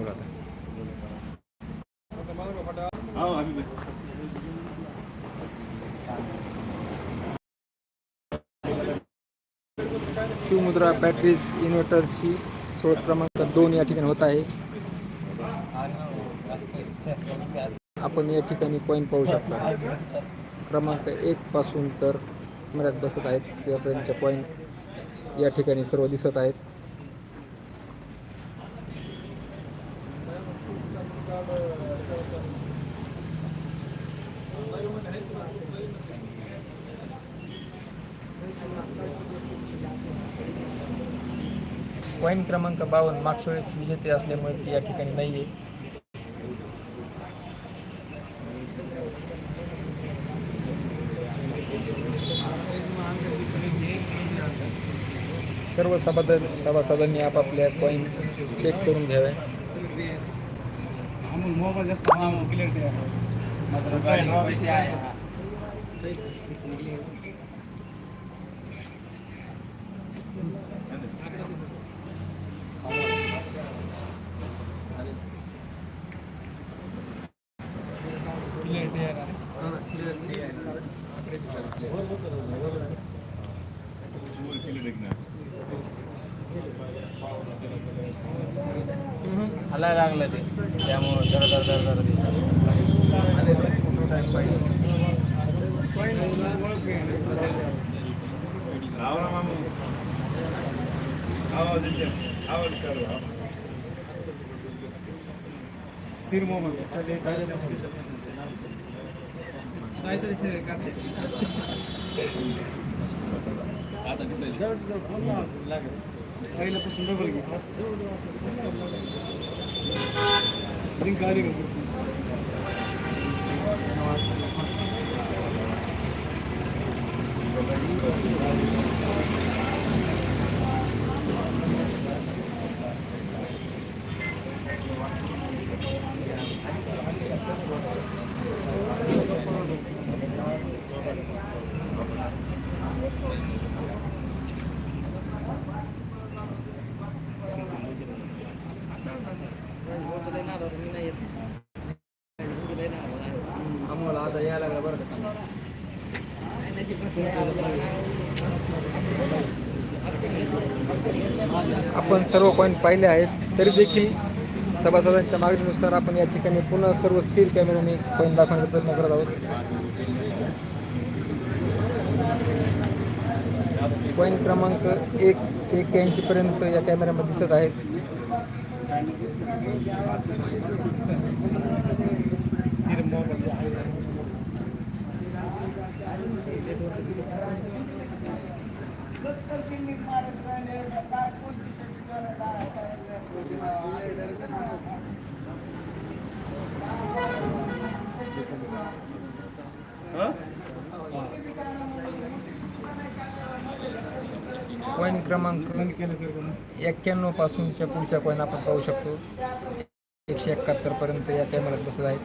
मग आता. शिवमुद्रा बॅटरीज इन्व्हर्टरची सोड क्रमांक दोन या ठिकाणी होत आहे. आपण या ठिकाणी पॉईंट पाहू शकता. क्रमांक एक पासून तर कॅमेऱ्यात बसत आहेत. त्यापर्यंतच्या पॉईंट या ठिकाणी सर्व दिसत आहेत. कॉईन क्रमांक बावन्न मागच्या वेळेस विजेते असल्यामुळे ती या ठिकाणी नाही आहे. सर्व सभासद सभासदांनी आपापल्या कॉईन चेक करून घ्याव्या. मोबाईल हलायला लागलं ते. त्यामुळं जरा जरा जरा जरा. स्थिर मोबाईल पहिल्यापासून डबल घे. लिंक आली का आम्हाला आता यायला लागला बरं का आपण सर्व पॉईंट पाहिले आहेत तरी देखील सभासदांच्या मागणीनुसार आपण या ठिकाणी पुन्हा सर्व स्थिर कॅमेऱ्याने पॉईंट दाखवण्याचा प्रयत्न करत आहोत. पॉईंट क्रमांक एक एक्क्याऐंशी पर्यंत या कॅमेऱ्यामध्ये दिसत आहेत. क्रमांक एक्क्याण्णव पासूनच्या पुढच्या कॉईन आपण पाहू शकतो. एकशे एकाहत्तर पर्यंत या कॅमेऱ्यात बसत आहेत.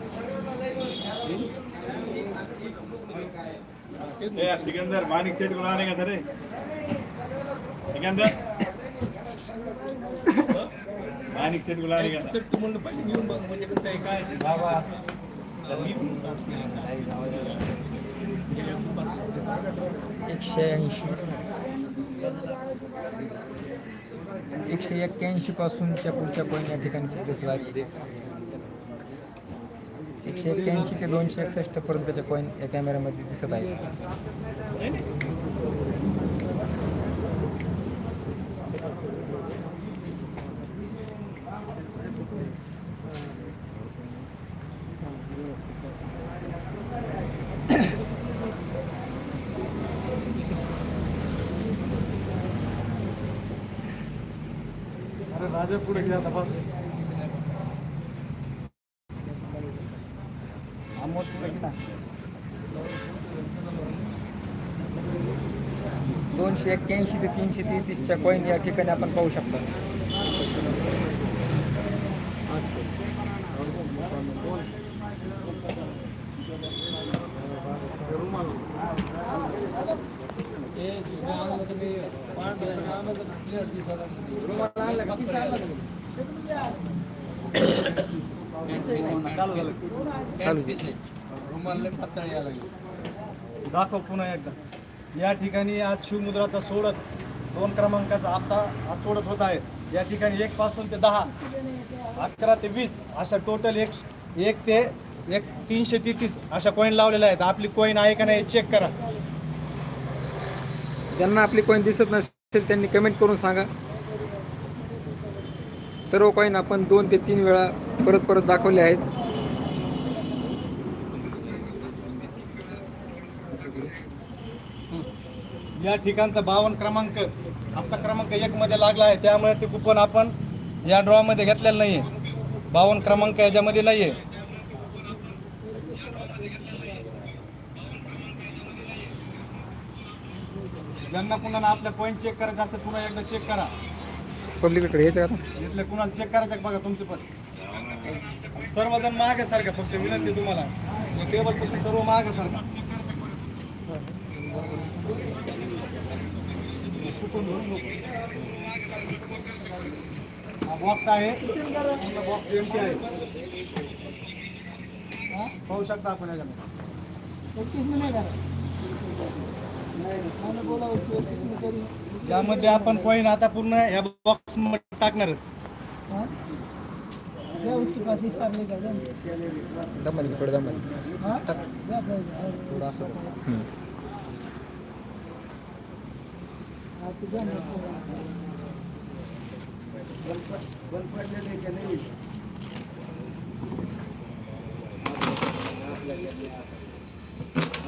ए सिकंदर मानिक सेट को सिकंदर? मानिक सेट को लाने का? तू म्हणलं पाहिजे घेऊन बघ म्हणजे कसं आहे काय आहे. बाबा. एकशे ऐंशी. एकशे एक्क्याऐंशी पासूनच्या पुढच्या पॉईंट या ठिकाणी दिसत एकशे एक्क्याऐंशी ते दोनशे एकसष्ट पर्यंतच्या पॉईंट या कॅमेऱ्यामध्ये दिसत आहेत अरे पुढे घ्या तपास दोनशे एक्क्याऐंशी ते तीनशे तेहतीसच्या कॉईन या ठिकाणी आपण पाहू शकता हे दुसऱ्या आणलं तर मी पांढरं आणलं तर clear दिसायला लागलं. रुमाल आणला का? पिसा आणला का? चालू झालं चालू दे. रुमाल पातळ यायला लागली दाखव पुन्हा एकदा. या ठिकाणी आज शिवमुद्राचा सोडत दोन क्रमांकाचा हप्ता आज सोडत होत आहे. या ठिकाणी एक पासून ते दहा अकरा ते वीस अशा टोटल एक एक ते एक तीनशे तेहतीस अशा कॉईन लावलेल्या आहेत. आपली कॉईन आहे का नाही चेक करा. ज्यांना आपली कॉईन दिसत नसेल त्यांनी कमेंट करून सांगा. सर्व कॉईन आपण दोन ते तीन वेळा परत परत दाखवले आहेत. या ठिकाणचा बावन्न क्रमांक आत्ता क्रमांक एक मध्ये लागला आहे. त्यामुळे ते कुपन आपण या ड्रॉ मध्ये घेतलेलं नाहीये. बावन्न क्रमांक याच्यामध्ये नाहीये. ज्यांना पुन्हा आपल्या पॉईंट चेक करायचं असतं पुन्हा एकदा चेक करा. पब्लिककडे यायचं का आता? इथले कुणाला चेक करायचं बघा तुमचे पण. सर्वजण मागे सारखा फक्त विनंती तुम्हाला. टेबलपासून सर्व मागे सारखा हा बॉक्स आहे. पूर्ण बॉक्स एमटी आहे. पाहू शकता आपण याच्यामध्ये. यामध्ये आपण कॉईन आता पूर्ण या बॉक्समध्ये टाकणार. दमानी इकडे दमानी. थोडं असं.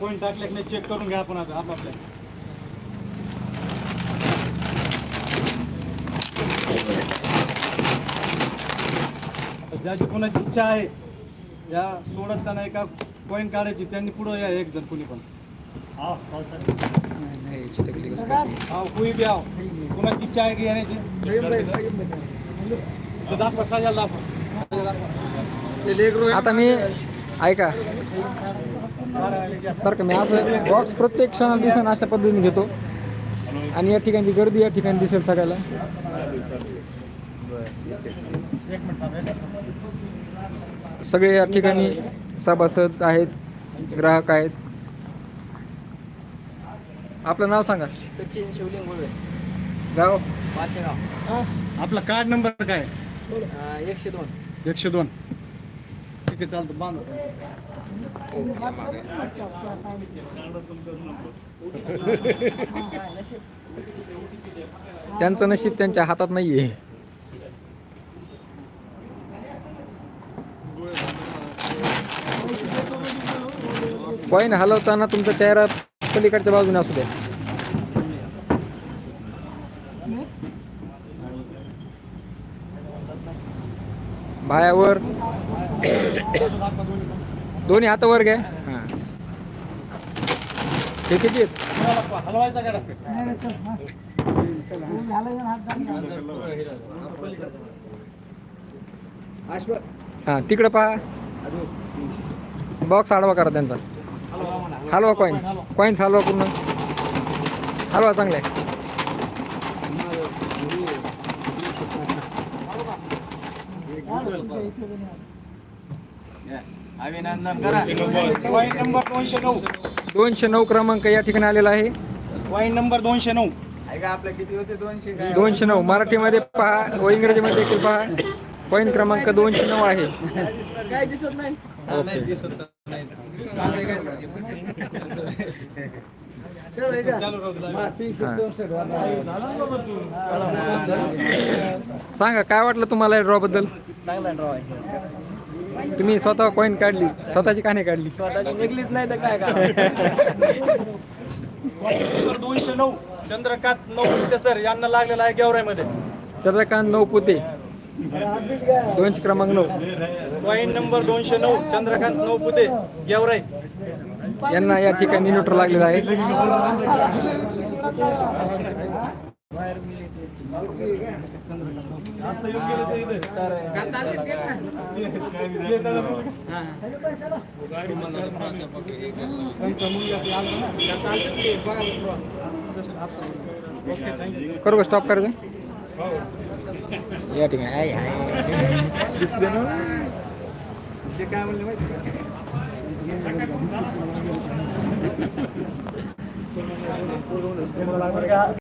कॉईन टाकले की नाही चेक करून घ्या आपण आता आपापल्या. ज्याची कोणाची इच्छा आहे या सोडतचा नाही का कॉईन काढायची त्यांनी पुढं या एक जण कुणी पण? हा बी आव कोणाची इच्छा आहे की येण्याची? दाखवा सगळ्याला दाखवा. आता मी ऐका. सारखं मी असं बॉक्स प्रत्येक क्षणाला दिसेल अशा पद्धतीने घेतो. आणि या ठिकाणची गर्दी या ठिकाणी दिसेल सगळ्याला. सगळे या ठिकाणी सभासद आहेत ग्राहक आहेत. आपलं नाव सांगा. सचिन शिवलिंग बोलवे गाव? पाचेगाव आपला कार्ड नंबर काय? एकशे दोन. एकशे दोन. ठीक आहे बांध त्यांचं नशीब त्यांच्या हातात नाहीये. कॉईन हलवताना तुमचा चेहरा पलीकडच्या बाजूने असू द्या भायावर दोन्ही हात वर घ्या. हां. हे किती आहेत? हां तिकडं पहा. बॉक्स आडवा करा त्यांचा. हलवा कॉईन कॉईन्स हलवा पूर्ण. हलवा चांगले अभिनंदन करा वाईन नंबर दोनशे नऊ दोनशे नऊ क्रमांक या ठिकाणी आलेला आहे. वाईन नंबर दोनशे नऊ. ऐका आपल्या किती होते? दोनशे काय? दोनशे नऊ. मराठीमध्ये पहा व इंग्रजीमध्ये देखील पहा. पॉईंट क्रमांक दोनशे नऊ आहे. काय दिसत नाही? सांगा काय वाटलं तुम्हाला ड्रॉ बद्दल? चांगला ड्रॉ आहे. तुम्ही स्वतः कॉईन काढली स्वतःची कहाणी काढली. स्वतःची निघलीच नाही तर काय दोनशे नऊ चंद्रकांत नऊ सर यांना लागलेला आहे गेवराईमध्ये. चंद्रकांत नऊ पुते. दोनशे क्रमांक नऊ. पॉईंट नंबर दोनशे नऊ चंद्रकांत नऊ पुते गेवराई. यांना या ठिकाणी न्यूट्रल लागलेला आहे. करू का स्टॉप करायचं या ठिकाणी आहे, आहे. दिसलं ना? ते काय म्हणले माहिती?